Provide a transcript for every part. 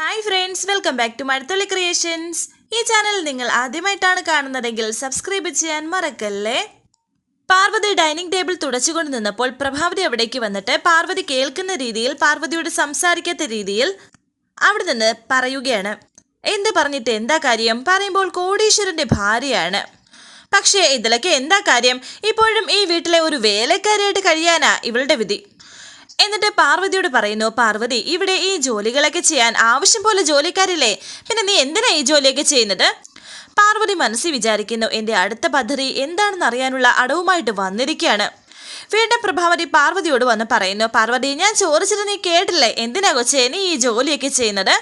Hi friends welcome back to Mazhathulli creations ഈ channel നിങ്ങൾ ആദ്യമായിട്ടാണ് കാണുന്നതെങ്കിൽ സബ്സ്ക്രൈബ് ചെയ്യാൻ മറക്കല്ലേ? പാർവതി ഡൈനിങ് ടേബിൾ തുടച്ചുകൊണ്ട് നിന്നപ്പോൾ പ്രഭാവതി അവിടേക്ക് വന്നിട്ട് പാർവതി കേൾക്കുന്ന രീതിയിൽ പാർവതിയോട് സംസാരിക്കാത്ത രീതിയിൽ അവിടെ നിന്ന് പറയുകയാണ്. എന്ത് പറഞ്ഞിട്ട് എന്താ കാര്യം? പറയുമ്പോൾ കോടീശ്വരന്റെ ഭാര്യയാണ്. പക്ഷേ ഇതിലൊക്കെ എന്താ കാര്യം? ഇപ്പോഴും ഈ വീട്ടിലെ ഒരു വേലക്കാരിയായിട്ട് കഴിയാനാ ഇവളുടെ വിധി. എന്നിട്ട് പാർവതിയോട് പറയുന്നു പാർവതി ഇവിടെ ഈ ജോലികളൊക്കെ ചെയ്യാൻ ആവശ്യം പോലെ ജോലിക്കാരില്ലേ? പിന്നെ നീ എന്തിനാ ഈ ജോലിയൊക്കെ ചെയ്യുന്നത്? പാർവതി മനസ്സിൽ വിചാരിക്കുന്നു എന്റെ അടുത്ത പദ്ധതി എന്താണെന്ന് അറിയാനുള്ള അടവുമായിട്ട് വന്നിരിക്കുകയാണ്. വീണ്ടും പ്രഭാവതി പാർവതിയോട് വന്ന് പറയുന്നു പാർവതി ഞാൻ ചോദിച്ചിട്ട് നീ കേട്ടില്ലേ? എന്തിനാ കൊച്ചേ നീ ഈ ജോലിയൊക്കെ ചെയ്യുന്നത്?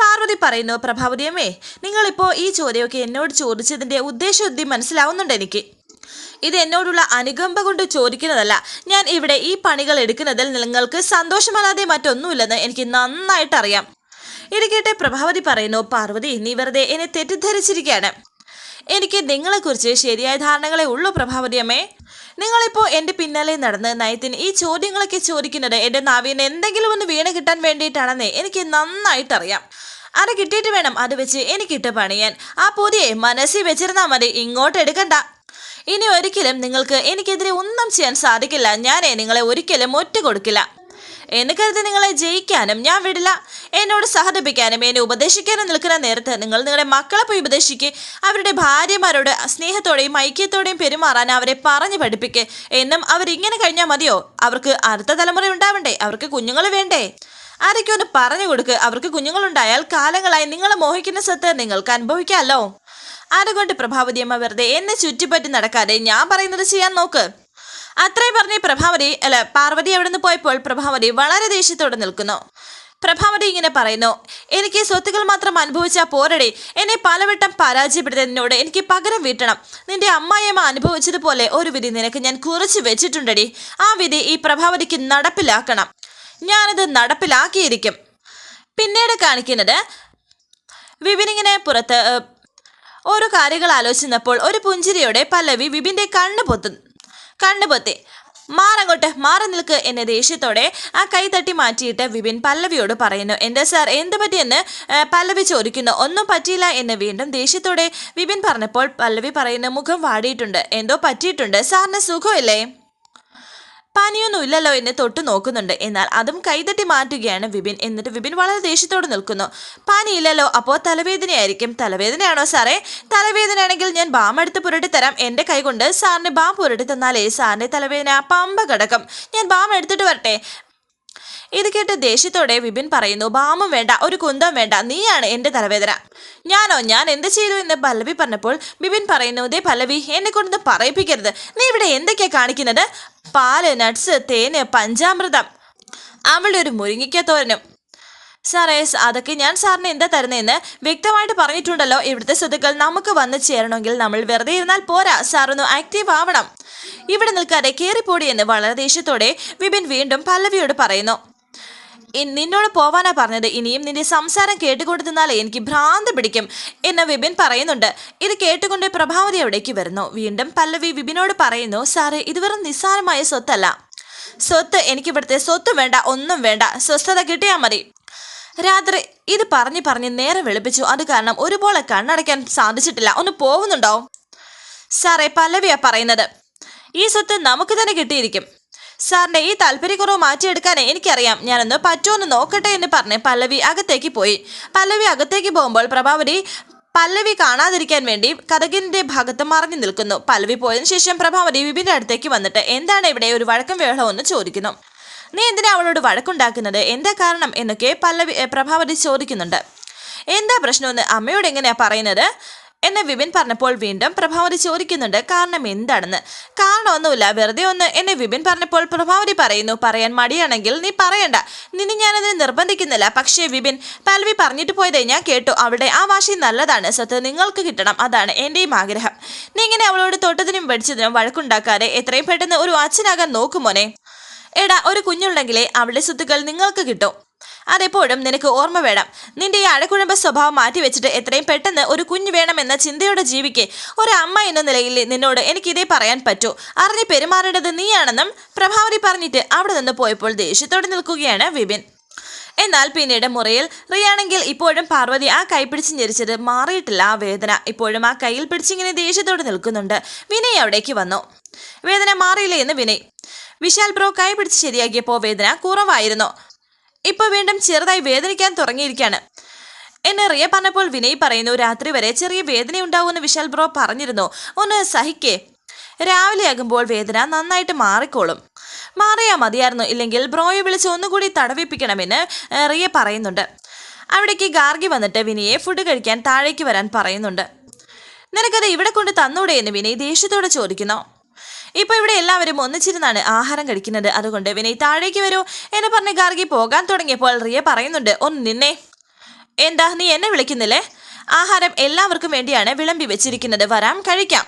പാർവതി പറയുന്നു പ്രഭാവതിയമ്മേ നിങ്ങളിപ്പോൾ ഈ ചോദ്യമൊക്കെ എന്നോട് ചോദിച്ചതിന്റെ ഉദ്ദേശബുദ്ധി മനസ്സിലാവുന്നുണ്ട് എനിക്ക്. ഇത് എന്നോടുള്ള അനുകമ്പ കൊണ്ട് ചോദിക്കുന്നതല്ല. ഞാൻ ഇവിടെ ഈ പണികൾ എടുക്കുന്നതിൽ നിങ്ങൾക്ക് സന്തോഷമല്ലാതെ മറ്റൊന്നുമില്ലെന്ന് എനിക്ക് നന്നായിട്ട് അറിയാം. ഇത് കേട്ട് പ്രഭാവതി പറയുന്നു പാർവതി നീ വെറുതെ എന്നെ തെറ്റിദ്ധരിച്ചിരിക്കുകയാണ്. എനിക്ക് നിങ്ങളെക്കുറിച്ച് ശരിയായ ധാരണകളെ ഉള്ളൂ പ്രഭാവതി പ്രഭാവതിയമ്മേ നിങ്ങളിപ്പോൾ എന്റെ പിന്നാലെ നടന്ന് നയത്തിന് ഈ ചോദ്യങ്ങളൊക്കെ ചോദിക്കുന്നത് എന്റെ നാവിന് എന്തെങ്കിലും ഒന്ന് വീണ് കിട്ടാൻ വേണ്ടിയിട്ടാണെന്നേ എനിക്ക് നന്നായിട്ടറിയാം അത് കിട്ടിയിട്ട് വേണം അത് വെച്ച് എനിക്കിട്ട് പണിയാൻ. ആ പൊതിയെ മനസ്സിൽ വെച്ചിരുന്നാൽ മതി ഇങ്ങോട്ട് എടുക്കണ്ട. ഇനി ഒരിക്കലും നിങ്ങൾക്ക് എനിക്കെതിരെ ഒന്നും ചെയ്യാൻ സാധിക്കില്ല. ഞാനേ നിങ്ങളെ ഒരിക്കലും ഒറ്റ കൊടുക്കില്ല എന്ന് കരുതി നിങ്ങളെ ജയിക്കാനും ഞാൻ വിടില്ല. എന്നോട് സഹതപിക്കാനും എന്നെ ഉപദേശിക്കാനും നിൽക്കുന്ന നേരത്ത് നിങ്ങൾ നിങ്ങളുടെ മക്കളെ പോയി ഉപദേശിക്ക്. അവരുടെ ഭാര്യമാരോട് സ്നേഹത്തോടെയും ഐക്യത്തോടെയും പെരുമാറാൻ അവരെ പറഞ്ഞു പഠിപ്പിക്ക്. എന്നും അവരിങ്ങനെ കഴിഞ്ഞാൽ മതിയോ? അവർക്ക് അടുത്ത തലമുറ ഉണ്ടാവണ്ടേ? അവർക്ക് കുഞ്ഞുങ്ങൾ വേണ്ടേ? ആരൊക്കെ ഒന്ന് പറഞ്ഞു കൊടുക്ക്. അവർക്ക് കുഞ്ഞുങ്ങളുണ്ടായാൽ കാലങ്ങളായി നിങ്ങളെ മോഹിക്കുന്ന സ്വത്ത് നിങ്ങൾക്ക് അനുഭവിക്കാമല്ലോ. അതുകൊണ്ട് പ്രഭാവതി അമ്മ വെറുതെ എന്നെ ചുറ്റിപ്പറ്റി നടക്കാതെ ഞാൻ പറയുന്നത് ചെയ്യാൻ നോക്ക്. അത്രയും പറഞ്ഞ് പ്രഭാവതി അല്ല പാർവതി അവിടെ നിന്ന് പോയപ്പോൾ പ്രഭാവതി വളരെ ദേഷ്യത്തോടെ നിൽക്കുന്നു. പ്രഭാവതി ഇങ്ങനെ പറയുന്നു എനിക്ക് സ്വത്തുക്കൾ മാത്രം അനുഭവിച്ചാൽ പോരടി. എന്നെ പലവട്ടം പരാജയപ്പെടുത്തുന്നതിനോട് എനിക്ക് പകരം വീട്ടണം. നിന്റെ അമ്മായിയമ്മ അനുഭവിച്ചതുപോലെ ഒരു വിധി നിനക്ക് ഞാൻ കുറിച്ച് വെച്ചിട്ടുണ്ടടി. ആ വിധി ഈ പ്രഭാവതിക്ക് നടപ്പിലാക്കണം. ഞാനത് നടപ്പിലാക്കിയിരിക്കും. പിന്നീട് കാണിക്കുന്നത് വിപിനിങ്ങനെ പുറത്ത് ഓരോ കാര്യങ്ങൾ ആലോചിച്ചപ്പോൾ ഒരു പുഞ്ചിരിയോടെ പല്ലവി വിപിന്റെ കണ്ണു പൊത്തു കണ്ണു പൊത്തി. മാറങ്ങോട്ട് മാറി നിൽക്ക് എന്ന ദേഷ്യത്തോടെ ആ കൈ തട്ടി മാറ്റിയിട്ട് വിപിൻ പല്ലവിയോട് പറയുന്നു എന്റെ സാർ എന്ത് പറ്റിയെന്ന്? പല്ലവി ചോദിക്കുന്നു ഒന്നും പറ്റിയില്ല എന്ന് വീണ്ടും ദേഷ്യത്തോടെ വിപിൻ പറഞ്ഞപ്പോൾ പല്ലവി പറയുന്ന മുഖം വാടിയിട്ടുണ്ട് എന്തോ പറ്റിയിട്ടുണ്ട് സാറിന് സുഖമില്ലേ? പനിയൊന്നും ഇല്ലല്ലോ എന്നെ തൊട്ട് നോക്കുന്നുണ്ട്. എന്നാൽ അതും കൈതട്ടി മാറ്റുകയാണ് വിപിൻ. എന്നിട്ട് വിപിൻ വളരെ ദേഷ്യത്തോട് നിൽക്കുന്നു. പനിയില്ലല്ലോ അപ്പോൾ തലവേദനയായിരിക്കും. തലവേദനയാണോ സാറേ? തലവേദനയാണെങ്കിൽ ഞാൻ ബാം എടുത്ത് പുരട്ടി തരാം. എന്റെ കൈ കൊണ്ട് സാറിന് ബാം പുരട്ടി തന്നാലേ സാറിന്റെ തലവേദന പമ്പ കിടക്കും. ഞാൻ ബാം എടുത്തിട്ട് വരട്ടെ. ഇത് കേട്ട് ദേഷ്യത്തോടെ വിപിൻ പറയുന്നു ബാമും വേണ്ട ഒരു കുന്തം വേണ്ട നീയാണ് എന്റെ തലവേദന. ഞാനോ ഞാൻ എന്ത് ചെയ്തു എന്ന് പല്ലവി പറഞ്ഞപ്പോൾ ബിപിൻ പറയുന്നു ദേ പല്ലവി എന്നെ കൊണ്ടൊന്ന് പറയിപ്പിക്കരുത്. നീ ഇവിടെ എന്തൊക്കെയാ കാണിക്കുന്നത്? പാൽ നട്ട്സ് തേന് പഞ്ചാമൃതം. അവളുടെ ഒരു മുരിങ്ങിക്ക തോരനും. സാറേ അതൊക്കെ ഞാൻ സാറിന് എന്താ തരുന്നതെന്ന് വ്യക്തമായിട്ട് പറഞ്ഞിട്ടുണ്ടല്ലോ. ഇവിടുത്തെ സ്വത്തുക്കൾ നമുക്ക് വന്നു ചേരണമെങ്കിൽ നമ്മൾ വെറുതെ ഇരുന്നാൽ പോരാ. സാറൊന്ന് ആക്റ്റീവ് ആവണം. ഇവിടെ നിൽക്കാതെ കയറിപ്പോടി എന്ന് വളരെ ദേഷ്യത്തോടെ വിപിൻ വീണ്ടും പല്ലവിയോട് പറയുന്നു നിന്നോട് പോവാനാ പറഞ്ഞത്. ഇനിയും നിന്റെ സംസാരം കേട്ടുകൊണ്ട് നിന്നാൽ എനിക്ക് ഭ്രാന്ത് പിടിക്കും എന്ന് വിപിൻ പറയുന്നുണ്ട്. ഇത് കേട്ടുകൊണ്ട് പ്രഭാവതി അവിടേക്ക് വരുന്നു. വീണ്ടും പല്ലവി വിപിനോട് പറയുന്നു സാറേ ഇത് വെറും നിസ്സാരമായ സ്വത്തല്ല. സ്വത്ത് എനിക്ക് ഇവിടുത്തെ സ്വത്ത് വേണ്ട ഒന്നും വേണ്ട. സ്വസ്ഥത കിട്ടിയാൽ മതി. രാത്രി ഇത് പറഞ്ഞു പറഞ്ഞ് നേരെ വെളുപ്പിച്ചു. അത് കാരണം ഒരുപോലെ കണ്ണടയ്ക്കാൻ സാധിച്ചിട്ടില്ല. ഒന്ന് പോകുന്നുണ്ടോ സാറേ പല്ലവിയാ പറയുന്നത്. ഈ സ്വത്ത് നമുക്ക് തന്നെ കിട്ടിയിരിക്കും. സാറിന്റെ ഈ താല്പര്യക്കുറവ് മാറ്റിയെടുക്കാനേ എനിക്കറിയാം. ഞാനൊന്ന് പറ്റുമെന്ന് നോക്കട്ടെ എന്ന് പറഞ്ഞ് പല്ലവി അകത്തേക്ക് പോയി. പല്ലവി അകത്തേക്ക് പോകുമ്പോൾ പ്രഭാവതി പല്ലവി കാണാതിരിക്കാൻ വേണ്ടി കഥകിന്റെ ഭാഗത്ത് മറഞ്ഞു നിൽക്കുന്നു. പല്ലവി പോയതിനു ശേഷം പ്രഭാവതി വിപിന്റെ അടുത്തേക്ക് വന്നിട്ട് എന്താണ് ഇവിടെ ഒരു വഴക്കം വേളമെന്ന് ചോദിക്കുന്നു. നീ എന്തിനാ അവളോട് വഴക്കുണ്ടാക്കുന്നത്? എന്താ കാരണം? എന്നൊക്കെ പല്ലവി പ്രഭാവതി ചോദിക്കുന്നുണ്ട്. എന്താ പ്രശ്നമെന്ന് അമ്മയോട് എങ്ങനെയാ പറയുന്നത്? എന്ന് വിപിൻ പറഞ്ഞപ്പോൾ വീണ്ടും പ്രഭാവതി ചോദിക്കുന്നുണ്ട് കാരണം എന്താണെന്ന്? കാരണമൊന്നുമില്ല വെറുതെ ഒന്ന് എന്നെ വിപിൻ പറഞ്ഞപ്പോൾ പ്രഭാവതി പറയുന്നു പറയാൻ മടിയാണെങ്കിൽ നീ പറയണ്ട. നിന്നെ ഞാനതിന് നിർബന്ധിക്കുന്നില്ല. പക്ഷേ വിപിൻ പലവി പറഞ്ഞിട്ട് പോയതേ ഞാൻ കേട്ടു. അവിടെ ആ വാശി നല്ലതാണ്. സ്വത്ത് നിങ്ങൾക്ക് കിട്ടണം. അതാണ് എന്റെയും ആഗ്രഹം. നീ ഇങ്ങനെ അവളോട് തൊട്ടതിനും വെടിച്ചതിനും വഴക്കുണ്ടാക്കാതെ എത്രയും പെട്ടെന്ന് ഒരു അച്ഛനാകാൻ നോക്കുമോനെ എടാ ഒരു കുഞ്ഞുണ്ടെങ്കിലേ അവളുടെ സ്വത്തുക്കൾ നിങ്ങൾക്ക് കിട്ടും. അതെപ്പോഴും നിനക്ക് ഓർമ്മ വേണം. നിന്റെ ഈ അഴകുഴമ്പ സ്വഭാവം മാറ്റിവെച്ചിട്ട് എത്രയും പെട്ടെന്ന് ഒരു കുഞ്ഞ് വേണമെന്ന ചിന്തയോടെ ജീവിക്കെ. ഒരു അമ്മ എന്ന നിലയിൽ നിന്നോട് എനിക്കിതേ പറയാൻ പറ്റൂ. അറിഞ്ഞ് പെരുമാറേണ്ടത് നീയാണെന്നും പ്രഭാവതി പറഞ്ഞിട്ട് അവിടെ നിന്ന് പോയപ്പോൾ ദേഷ്യത്തോടെ നിൽക്കുകയാണ് വിപിൻ. എന്നാൽ പിന്നീട് മുറിയിൽ റിയാണെങ്കിൽ ഇപ്പോഴും പാർവതി ആ കൈ പിടിച്ച് ഞെരിച്ചത് മാറിയിട്ടില്ല ആ വേദന. ഇപ്പോഴും ആ കയ്യിൽ പിടിച്ചിങ്ങനെ ദേഷ്യത്തോടെ നിൽക്കുന്നുണ്ട്. വിനയ് അവിടേക്ക് വന്നു. വേദന മാറിയില്ലേ എന്ന് വിനയ്. വിശാൽ ബ്രോ കൈ പിടിച്ച് ശരിയാക്കിയപ്പോൾ വേദന കുറവായിരുന്നു. ഇപ്പൊ വീണ്ടും ചെറുതായി വേദനിക്കാൻ തുടങ്ങിയിരിക്കുകയാണ് എന്നെ റിയ പറഞ്ഞപ്പോൾ വിനയ് പറയുന്നു രാത്രി വരെ ചെറിയ വേദന ഉണ്ടാവുമെന്ന് വിശാൽ ബ്രോ പറഞ്ഞിരുന്നു. ഒന്ന് സഹിക്കേ. രാവിലെയാകുമ്പോൾ വേദന നന്നായിട്ട് മാറിക്കോളും. മാറിയാ മതിയായിരുന്നു. ഇല്ലെങ്കിൽ ബ്രോയെ വിളിച്ച് ഒന്നുകൂടി തടവിപ്പിക്കണമെന്ന് റിയ പറയുന്നുണ്ട്. അവിടേക്ക് ഗാർഗി വന്നിട്ട് വിനയെ ഫുഡ് കഴിക്കാൻ താഴേക്ക് വരാൻ പറയുന്നുണ്ട്. നിനക്കത് ഇവിടെ കൊണ്ട് തന്നൂടെ? എന്ന് വിനയ് ദേഷ്യത്തോടെ ചോദിക്കുന്നു. ഇപ്പൊ ഇവിടെ എല്ലാവരും ഒന്നിച്ചിരുന്നാണ് ആഹാരം കഴിക്കുന്നത്. അതുകൊണ്ട് വിനയ് താഴേക്ക് വരൂ. എന്ന് പറഞ്ഞ് ഗാർഗി പോകാൻ തുടങ്ങിയപ്പോൾ റിയ പറയുന്നുണ്ട് ഒന്ന് നിന്നെ. എന്താ നീ എന്നെ വിളിക്കുന്നില്ലേ? ആഹാരം എല്ലാവർക്കും വേണ്ടിയാണ് വിളമ്പി വെച്ചിരിക്കുന്നത്. വരാം കഴിക്കാം.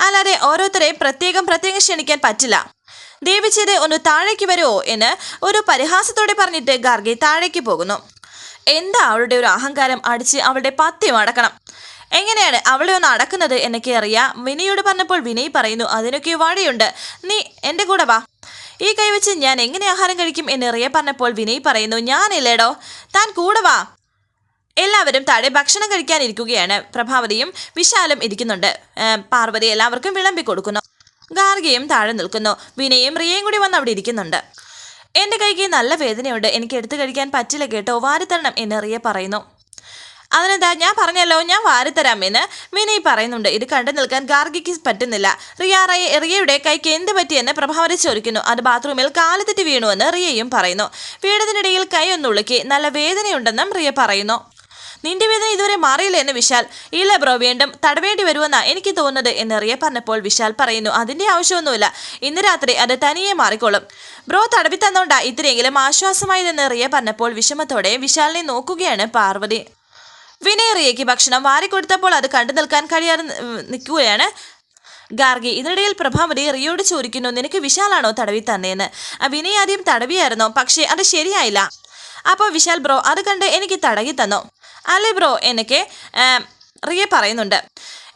അല്ലാതെ ഓരോരുത്തരെയും പ്രത്യേകം പ്രത്യേകം ക്ഷണിക്കാൻ പറ്റില്ല. ദേവിച്ചത് ഒന്ന് താഴേക്ക് വരുമോ എന്ന് ഒരു പരിഹാസത്തോടെ പറഞ്ഞിട്ട് ഗാർഗി താഴേക്ക് പോകുന്നു. എന്താ അവളുടെ ഒരു അഹങ്കാരം? അടിച്ച് അവളുടെ പത്യം അടക്കണം എങ്ങനെയാണ് അവളെ ഒന്ന് അടക്കുന്നത് എന്നൊക്കെ അറിയാം. വിനയോട് പറഞ്ഞപ്പോൾ വിനയ് പറയുന്നു അതിനൊക്കെ വഴിയുണ്ട്. നീ എന്റെ കൂടെ വാ. ഈ കൈവച്ച് ഞാൻ എങ്ങനെ ആഹാരം കഴിക്കും എന്ന് റിയ പറഞ്ഞപ്പോൾ വിനയ് പറയുന്നു ഞാനില്ലേടോ. താൻ കൂടെ വാ. എല്ലാവരും താഴെ ഭക്ഷണം കഴിക്കാനിരിക്കുകയാണ് പ്രഭാവതിയും വിശാലും ഇരിക്കുന്നുണ്ട്. പാർവതി എല്ലാവർക്കും വിളമ്പി കൊടുക്കുന്നു. ഗാർഗിയും താഴെ നിൽക്കുന്നു. വിനയും റിയയും കൂടി വന്ന് അവിടെ ഇരിക്കുന്നുണ്ട്. എന്റെ കൈക്ക് നല്ല വേദനയുണ്ട്. എനിക്ക് എടുത്തു കഴിക്കാൻ പറ്റില്ല കേട്ടോ. വാരിത്തരണം എന്ന് റിയ പറയുന്നു. അതിനെന്താ ഞാൻ പറഞ്ഞല്ലോ ഞാൻ വാരിത്തരാം എന്ന് വിനയ് പറയുന്നുണ്ട്. ഇത് കണ്ടു നിൽക്കാൻ ഗാർഗിക്ക് പറ്റുന്നില്ല. റിയ എറിയയുടെ റിയയുടെ കൈക്ക് എന്ത് പറ്റിയെന്ന് പ്രഭാവതി ചോദിക്കുന്നു. അത് ബാത്റൂമിൽ കാലത്തെറ്റ് വീണുവെന്ന് റിയയും പറയുന്നു. വീടതിനിടയിൽ കൈ ഒന്നുളുക്കി നല്ല വേദനയുണ്ടെന്നും റിയ പറയുന്നു. നിന്റെ വേദന ഇതുവരെ മാറിയില്ല എന്ന് വിശാൽ. ഇല്ല ബ്രോ വീണ്ടും തടവേണ്ടി വരുമെന്നാ എനിക്ക് തോന്നുന്നത് എന്ന് റിയ പറഞ്ഞപ്പോൾ വിശാൽ പറയുന്നു അതിന്റെ ആവശ്യമൊന്നുമില്ല. ഇന്ന് രാത്രി അത് തനിയെ മാറിക്കോളും. ബ്രോ തടവി തന്നോണ്ടാ ഇത്രയെങ്കിലും ആശ്വാസമായതെന്ന് റിയ പറഞ്ഞപ്പോൾ വിഷമത്തോടെ വിശാലിനെ നോക്കുകയാണ് പാർവതി. വിനയ് ഭക്ഷണം വാരിക്കൊടുത്തപ്പോൾ അത് കണ്ടു നിൽക്കാൻ കഴിയാതെ നിൽക്കുകയാണ് ഗാർഗി. ഇതിനിടയിൽ പ്രഭാവതി റിയോട് ചോദിക്കുന്നു നിനക്ക് വിശാലാണോ തടവി തന്നേന്ന്? വിനയ് ആദ്യം തടവിയായിരുന്നോ? പക്ഷേ അത് ശരിയായില്ല. അപ്പോൾ വിശാൽ ബ്രോ അത് കണ്ട് എനിക്ക് തടകി തന്നു? അല്ലെ ബ്രോ എനിക്ക് റിയ പറയുന്നുണ്ട്.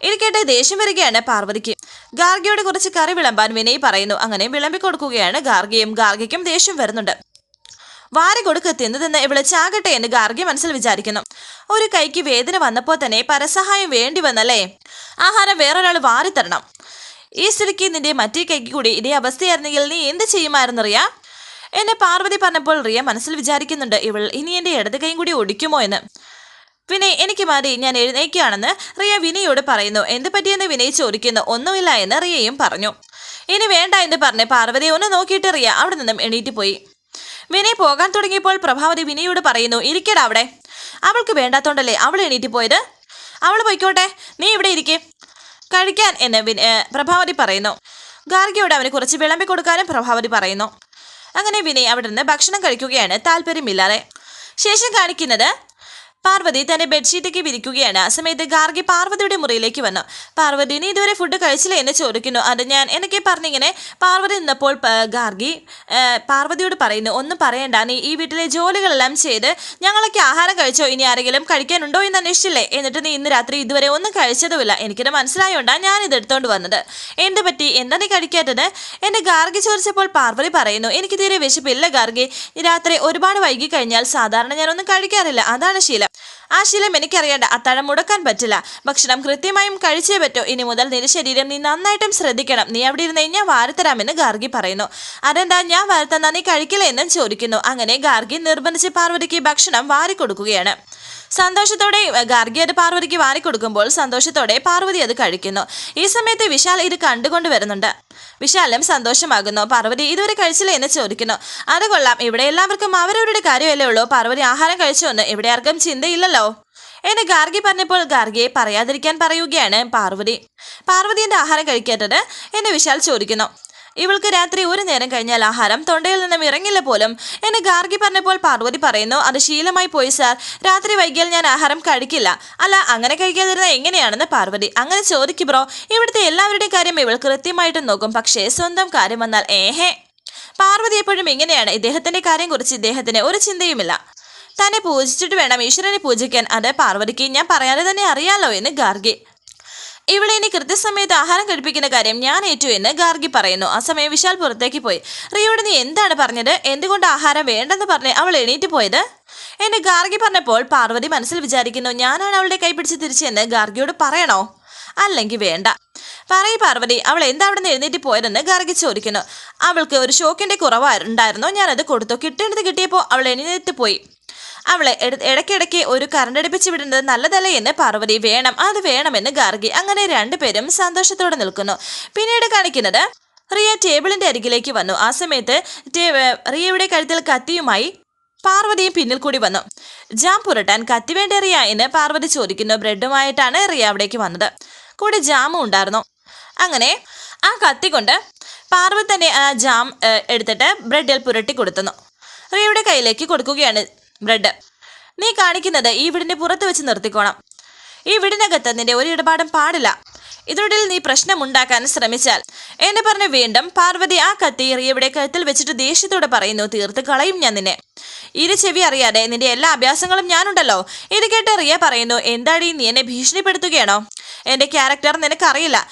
ഇത് കേട്ട് ദേഷ്യം വരികയാണ് പാർവതിക്ക്. ഗാർഗിയോട് കുറച്ച് കറി വിളമ്പാൻ വിനയ് പറയുന്നു. അങ്ങനെ വിളമ്പിക്കൊടുക്കുകയാണ് ഗാർഗിയും ഗാർഗിക്കും ദേഷ്യം വരുന്നുണ്ട്. വാരി കൊടുക്ക് തിന്ന് തിന്ന് ഇവൾ ചാകട്ടെ എന്ന് ഗാർഗി മനസ്സിൽ വിചാരിക്കുന്നു. ഒരു കൈക്ക് വേദന വന്നപ്പോൾ തന്നെ പരസഹായം വേണ്ടി വന്നല്ലേ? ആഹാരം വേറൊരാൾ വാരി തരണം ഈ സ്ഥിതിക്ക് നിന്റെ മറ്റേ കൈക്ക് കൂടി ഇതേ അവസ്ഥയായിരുന്നെങ്കിൽ നീ എന്ത് ചെയ്യുമായിരുന്നു റിയ എന്നെ പാർവതി പറഞ്ഞപ്പോൾ റിയ മനസ്സിൽ വിചാരിക്കുന്നുണ്ട് ഇവൾ ഇനി എന്റെ ഇടത് കൈയും കൂടി ഒടിക്കുമോ എന്ന്. വിനയ് എനിക്ക് മാറി ഞാൻ എഴുന്നേക്കുകയാണെന്ന് റിയ വിനയോട് പറയുന്നു. എന്ത് പറ്റിയെന്ന് വിനയ് ചോദിക്കുന്നു. ഒന്നുമില്ല എന്ന് റിയയും പറഞ്ഞു. ഇനി വേണ്ട എന്ന് പറഞ്ഞ് പാർവതി ഒന്ന് നോക്കിയിട്ട് റിയ അവിടെ നിന്നും എണീറ്റ് പോയി. വിനയ് പോകാൻ തുടങ്ങിയപ്പോൾ പ്രഭാവതി വിനയോട് പറയുന്നു ഇരിക്കടാ അവിടെ. അവൾക്ക് വേണ്ടാത്തോണ്ടല്ലേ അവൾ എണീറ്റ് പോയത്? അവൾ പോയിക്കോട്ടെ നീ ഇവിടെ ഇരിക്കേ. കഴിക്കാൻ എന്ന് പ്രഭാവതി പറയുന്നു. ഗാർഗിയോട് അവന് കുറച്ച് വിളമ്പി കൊടുക്കാനും പ്രഭാവതി പറയുന്നു. അങ്ങനെ വിനയ് അവിടെ നിന്ന് ഭക്ഷണം കഴിക്കുകയാണ്. താല്പര്യമില്ലാതെ ശേഷം കാണിക്കുന്നത് പാർവതി തന്റെ ബെഡ്ഷീറ്റേക്ക് വിരിക്കുകയാണ്. ആ സമയത്ത് ഗാർഗി പാർവതിയുടെ മുറിയിലേക്ക് വന്നു. പാർവതി നീ ഇതുവരെ ഫുഡ് കഴിച്ചില്ല? എന്ന് ചോദിക്കുന്നു. അത് ഞാൻ എനിക്ക് പറഞ്ഞിങ്ങനെ പാർവതി നിന്നപ്പോൾ ഗാർഗി പാർവതിയോട് പറയുന്നു ഒന്നും പറയണ്ട. നീ ഈ വീട്ടിലെ ജോലികളെല്ലാം ചെയ്ത് ഞങ്ങളൊക്കെ ആഹാരം കഴിച്ചോ? ഇനി ആരെങ്കിലും കഴിക്കാനുണ്ടോ എന്ന് അന്വേഷിച്ചില്ലേ? എന്നിട്ട് നീ ഇന്ന് രാത്രി ഇതുവരെ ഒന്നും കഴിച്ചതുമില്ല. എനിക്കിത് മനസ്സിലായോണ്ടാ ഞാൻ ഇത് എടുത്തോണ്ട് വന്നത്. എന്ത് പറ്റി? എന്താ നീ കഴിക്കാത്തത്? എന്റെ ഗാർഗി ചോദിച്ചപ്പോൾ പാർവതി പറയുന്നു എനിക്ക് തീരെ വിശപ്പില്ല ഗാർഗി. രാത്രി ഒരുപാട് വൈകി കഴിഞ്ഞാൽ സാധാരണ ഞാനൊന്നും കഴിക്കാറില്ല. അതാണ് ശീലം. ആ ശീലം എനിക്കറിയേണ്ട അത്താഴം മുടക്കാൻ പറ്റില്ല. ഭക്ഷണം കൃത്യമായും കഴിച്ചേ പറ്റൂ. ഇനി മുതൽ നിന്റെ ശരീരം നീ നന്നായിട്ടും ശ്രദ്ധിക്കണം. നീ അവിടെ ഇരുന്ന് ഞാൻ വാരത്തരാമെന്ന് ഗാർഗി പറയുന്നു. അതെന്താ? ഞാൻ വാരത്തന്നാ നീ കഴിക്കില്ല എന്നും ചോദിക്കുന്നു. അങ്ങനെ ഗാർഗി നിർബന്ധിച്ച് പാർവതിക്ക് ഭക്ഷണം വാരിക്കൊടുക്കുകയാണ്. സന്തോഷത്തോടെ ഗാർഗി അത് പാർവതിക്ക് വാരിക്കൊടുക്കുമ്പോൾ സന്തോഷത്തോടെ പാർവതി അത് കഴിക്കുന്നു. ഈ സമയത്ത് വിശാൽ ഇത് കണ്ടുകൊണ്ട് വരുന്നുണ്ട്. വിശാലും സന്തോഷമാകുന്നു. പാർവതി ഇതുവരെ കഴിച്ചില്ല? എന്ന് ചോദിക്കുന്നു. അത് കൊള്ളാം. ഇവിടെ എല്ലാവർക്കും അവരവരുടെ കാര്യമല്ലേ ഉള്ളൂ. പാർവതി ആഹാരം കഴിച്ചു എന്ന്. ഇവിടെ ആർക്കും ചിന്തയില്ലല്ലോ. എന്ന് ഗാർഗി പറഞ്ഞപ്പോൾ ഗാർഗിയെ പറയാതിരിക്കാൻ പറയുകയാണ് പാർവതി. പാർവതി എന്റെ ആഹാരം കഴിക്കേണ്ടത് എന്ന് വിശാൽ ചോദിക്കുന്നു. ഇവൾക്ക് രാത്രി ഒരു നേരം കഴിഞ്ഞാൽ ആഹാരം തൊണ്ടയിൽ നിന്നും ഇറങ്ങില്ല പോലും. എന്ന് ഗാർഗി പറഞ്ഞപ്പോൾ പാർവതി പറയുന്നു അത് ശീലമായി പോയി സാർ. രാത്രി വൈകിയാൽ ഞാൻ ആഹാരം കഴിക്കില്ല. അല്ല അങ്ങനെ കഴിക്കാതിരുന്ന എങ്ങനെയാണെന്ന് പാർവതി അങ്ങനെ ചോദിക്കും ബ്രോ. ഇവിടുത്തെ എല്ലാവരുടെയും കാര്യം ഇവൾ കൃത്യമായിട്ട് നോക്കും. പക്ഷേ സ്വന്തം കാര്യം വന്നാൽ ഏഹേ? പാർവതി എപ്പോഴും ഇങ്ങനെയാണ്. ഇദ്ദേഹത്തിന്റെ കാര്യം കുറിച്ച് ഇദ്ദേഹത്തിന് ഒരു ചിന്തയുമില്ല. തന്നെ പൂജിച്ചിട്ട് വേണം ഈശ്വരനെ പൂജിക്കാൻ. അത് പാർവതിക്ക് ഞാൻ പറയാതെ തന്നെ അറിയാലോ? എന്ന് ഗാർഗി ഇവിടെ ഇനി കൃത്യസമയത്ത് ആഹാരം കഴിപ്പിക്കുന്ന കാര്യം ഞാൻ ഏറ്റു എന്ന് ഗാർഗി പറയുന്നു. ആ സമയം വിശാൽ പുറത്തേക്ക് പോയി. റിയോട് നീ എന്താണ് പറഞ്ഞത്? എന്തുകൊണ്ട് ആഹാരം വേണ്ടെന്ന് പറഞ്ഞ് അവൾ എണീറ്റ് പോയത്? എന്നെ ഗാർഗി പറഞ്ഞപ്പോൾ പാർവതി മനസ്സിൽ വിചാരിക്കുന്നു ഞാനാണ് അവളുടെ കൈ പിടിച്ച് തിരിച്ചെന്ന് ഗാർഗിയോട് പറയണോ? അല്ലെങ്കിൽ വേണ്ട. പറയ് പാർവതി അവൾ എന്താ അവിടെ നിന്ന് എഴുന്നേറ്റ് പോയതെന്ന് ഗാർഗി ചോദിക്കുന്നു. അവൾക്ക് ഒരു ഷോക്കിന്റെ കുറവായിരുന്നു ഞാനത് കൊടുത്തു. കിട്ടേണ്ടത് കിട്ടിയപ്പോൾ അവൾ എണീറ്റ് പോയി. അവളെ ഇട- ഇടയ്ക്കിടയ്ക്ക് ഒരു കറണ്ടടിപ്പിച്ച് വിടുന്നത് നല്ലതല്ല എന്ന് പാർവതി വേണം അത് വേണമെന്ന് ഗാർഗി അങ്ങനെ രണ്ടുപേരും സന്തോഷത്തോടെ നിൽക്കുന്നു. പിന്നീട് കാണിക്കുന്നത് റിയ ടേബിളിന്റെ അരികിലേക്ക് വന്നു. ആ സമയത്ത് റിയയുടെ കഴുത്തിൽ കത്തിയുമായി പാർവതിയും പിന്നിൽ കൂടി വന്നു. ജാം പുരട്ടാൻ കത്തി വേണ്ട റിയ എന്ന് പാർവതി ചോദിക്കുന്നു. ബ്രെഡുമായിട്ടാണ് റിയ അവിടേക്ക് വന്നത്. കൂടെ ജാമും ഉണ്ടായിരുന്നു. അങ്ങനെ ആ കത്തി കൊണ്ട് പാർവതി തന്നെ ആ ജാം എടുത്തിട്ട് ബ്രെഡിൽ പുരട്ടി കൊടുത്തുന്നു റിയയുടെ കയ്യിലേക്ക് കൊടുക്കുകയാണ്. ബ്രെഡ്. നീ കാണിക്കുന്നത് ഈ വീടിന്റെ പുറത്ത് വെച്ച് നിർത്തിക്കോണം. ഈ വീടിനകത്ത് നിന്റെ ഒരു ഇടപാടും പാടില്ല. ഇതിനിടയിൽ നീ പ്രശ്നമുണ്ടാക്കാൻ ശ്രമിച്ചാൽ എന്നെ പറഞ്ഞ് വീണ്ടും പാർവതി ആ കത്തി റിയയുടെ കഴുത്തിൽ വെച്ചിട്ട് ദേഷ്യത്തോടെ പറയുന്നു തീർത്ത് കളയും ഞാൻ നിന്നെ. ഇരു ചെവി അറിയാതെ നിന്റെ എല്ലാ അഭ്യാസങ്ങളും ഞാനുണ്ടല്ലോ. ഇത് കേട്ട് റിയ പറയുന്നു എന്താടി നീ എന്നെ ഭീഷണിപ്പെടുത്തുകയാണോ? എന്റെ ക്യാരക്ടർ നിനക്കറിയില്ല.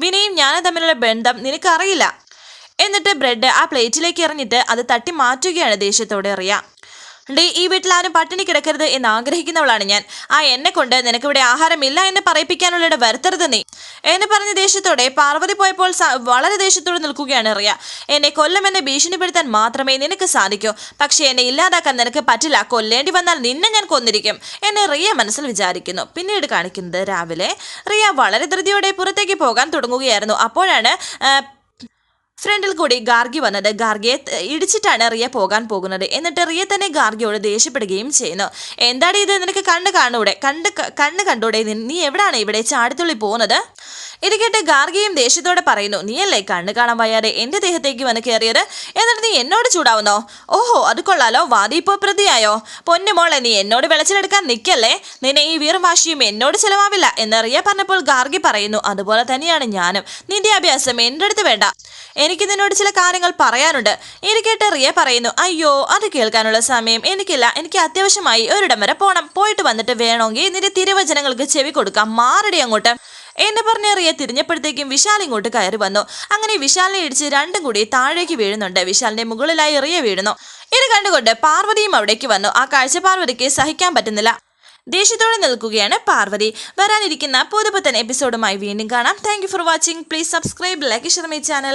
വിനയും ഞാനും തമ്മിലുള്ള ബന്ധം നിനക്കറിയില്ല. എന്നിട്ട് ബ്രെഡ് ആ പ്ലേറ്റിലേക്ക് എറിഞ്ഞിട്ട് അത് തട്ടി മാറ്റുകയാണ് ദേഷ്യത്തോടെ റിയ. ഡേ ഈ വീട്ടിൽ ആരും പട്ടിണി കിടക്കരുത് എന്ന് ആഗ്രഹിക്കുന്നവളാണ് ഞാൻ. ആ എന്നെ കൊണ്ട് നിനക്കിവിടെ ആഹാരമില്ല എന്ന് പറയിപ്പിക്കാനുള്ള ഇട വരുത്തരുത് നീ. എന്ന് പറഞ്ഞ ദേഷ്യത്തോടെ പാർവതി പോയപ്പോൾ വളരെ ദേഷ്യത്തോടെ നിൽക്കുകയാണ് റിയ. എന്നെ കൊല്ലമെന്നെ ഭീഷണിപ്പെടുത്താൻ മാത്രമേ നിനക്ക് സാധിക്കൂ. പക്ഷേ എന്നെ ഇല്ലാതാക്കാൻ നിനക്ക് പറ്റില്ല. കൊല്ലേണ്ടി വന്നാൽ നിന്നെ ഞാൻ കൊന്നിരിക്കും എന്നെ റിയ മനസ്സിൽ വിചാരിക്കുന്നു. പിന്നീട് കാണിക്കുന്നത് രാവിലെ. റിയ വളരെ ധൃതിയോടെ പുറത്തേക്ക് പോകാൻ തുടങ്ങുകയായിരുന്നു. അപ്പോഴാണ് ഫ്രണ്ടിൽ കൂടി ഗാർഗി വന്നത് ഗാർഗിയെ ഇടിച്ചിട്ടാണ് റിയ പോകാൻ പോകുന്നത്. എന്നിട്ട് റിയ തന്നെ ഗാർഗിയോട് ദേഷ്യപ്പെടുകയും ചെയ്യുന്നു. എന്താണ് ഇത്? നിനക്ക് കണ്ണ് കാണൂടെ? കണ്ട് കണ്ണ് കണ്ടൂടെ? നീ എവിടെയാണ് ഇവിടെ ചാടിത്തുള്ളി പോകുന്നത്? ഇത് കേട്ട് ഗാർഗിയും ദേഷ്യത്തോടെ പറയുന്നു നീയല്ലേ കണ്ണു കാണാൻ വയ്യാതെ എന്റെ ദേഹത്തേക്ക് വന്ന് കയറിയത്? എന്നിട്ട് നീ എന്നോട് ചൂടാവുന്നോ? ഓഹോ അത് കൊള്ളാലോ വാദി ഇപ്പോ പ്രതിയായോ പൊന്നുമോളെ നീ എന്നോട് വിളച്ചിലെടുക്കാൻ നിൽക്കല്ലേ നിന്നെ ഈ വീറും വാശിയും എന്നോട് ചെലവാവില്ല. എന്നറിയ പറഞ്ഞപ്പോൾ ഗാർഗി പറയുന്നു അതുപോലെ തന്നെയാണ് ഞാനും. നിന്റെ അഭ്യാസം എന്റെ അടുത്ത് വേണ്ട. എനിക്ക് നിന്നോട് ചില കാര്യങ്ങൾ പറയാനുണ്ട്. ഇത് കേട്ട് റിയ പറയുന്നു അയ്യോ അത് കേൾക്കാനുള്ള സമയം എനിക്കില്ല. എനിക്ക് അത്യാവശ്യമായി ഒരിടം വരെ പോണം. പോയിട്ട് വന്നിട്ട് വേണമെങ്കിൽ നിന്റെ തിരുവചനങ്ങൾക്ക് ചെവി കൊടുക്കാം. മാറടി അങ്ങോട്ട്. എന്ന് പറഞ്ഞ റിയ തിരിഞ്ഞപ്പോഴത്തേക്കും വിശാൽ ഇങ്ങോട്ട് കയറി വന്നു. അങ്ങനെ വിശാലിനെ ഇടിച്ച് രണ്ടും കൂടി താഴേക്ക് വീഴുന്നുണ്ട്. വിശാലിന്റെ മുകളിലായി റിയ വീഴുന്നു. ഇത് കണ്ടുകൊണ്ട് പാർവതിയും അവിടേക്ക് വന്നു. ആ കാഴ്ച പാർവതിക്ക് സഹിക്കാൻ പറ്റുന്നില്ല. ദേഷ്യത്തോടെ നിൽക്കുകയാണ് പാർവതി. വരാനിരിക്കുന്ന പുതുപുത്തൻ എപ്പിസോഡുമായി വീണ്ടും കാണാം. Thank for watching please subscribe like channel